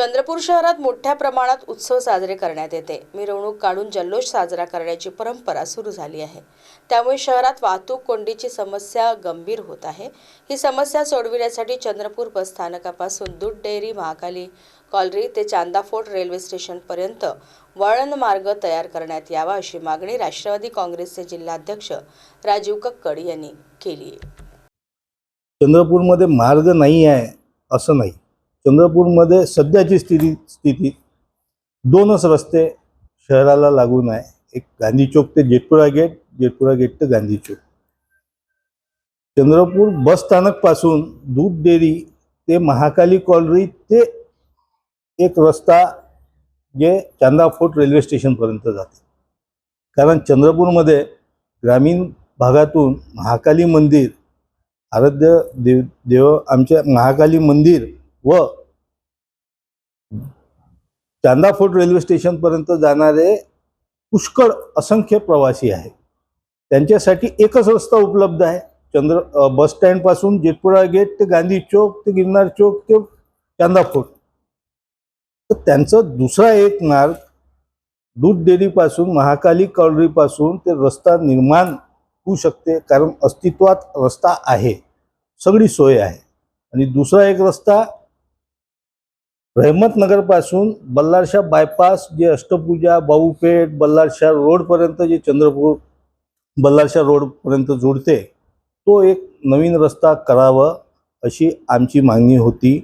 चंद्रपूर शहरात मोठ्या प्रमाणात उत्सव साजरे करण्यात येते. मिरवणूक काढून जल्लोष साजरा करण्याची परंपरा सुरू झाली आहे. त्यामुळे शहरात वाहतूक कोंडीची समस्या गंभीर होत आहे. ही समस्या सोडविण्यासाठी चंद्रपूर बस स्थानकापासून दूध डेअरी महाकाली कॉलरी ते चांदा फोर्ट रेल्वे स्टेशनपर्यंत वळण मार्ग तयार करण्यात यावा अशी मागणी राष्ट्रवादी काँग्रेसचे जिल्हाध्यक्ष राजीव कक्कड यांनी केली आहे. चंद्रपूरमध्ये मार्ग नाही आहे असं नाही. चंद्रपूरमध्ये सध्याची स्थिती स्थितीत दोनच रस्ते शहराला लागून आहे एक गांधी चौक ते जेटपुरा गेट जेटपुरा गेट ते गांधी चौक. चंद्रपूर बस स्थानकपासून दूध डेअरी ते महाकाली कॉलरी ते एक रस्ता जे चांदा फोर्ट रेल्वे स्टेशनपर्यंत जाते. कारण चंद्रपूरमध्ये ग्रामीण भागातून महाकाली मंदिर आराध्य देव देव आमच्या महाकाली मंदिर व चांदा फोर्ट रेल्वे स्टेशनपर्यंत जाणारे पुष्कळ असंख्य प्रवासी आहेत. त्यांच्यासाठी एकच रस्ता उपलब्ध आहे. चंद्र बस स्टँडपासून जेटपुरा गेट ते गांधी चौक ते गिरनार चौक ते चांदा फोर्ट तर त्यांचं दुसरा एक मार्ग दूध डेअरीपासून महाकाली कॉलरीपासून ते रस्ता निर्माण होऊ शकते कारण अस्तित्वात रस्ता आहे. सगळी सोय आहे. आणि दुसरा एक रस्ता रहमतनगरपासून बल्लारशा बायपास जे अष्टपूजा बाऊपेठ बल्लारशाह रोडपर्यंत जे चंद्रपूर बल्लारशा रोडपर्यंत जोडते तो एक नवीन रस्ता करावं अशी आमची मागणी होती.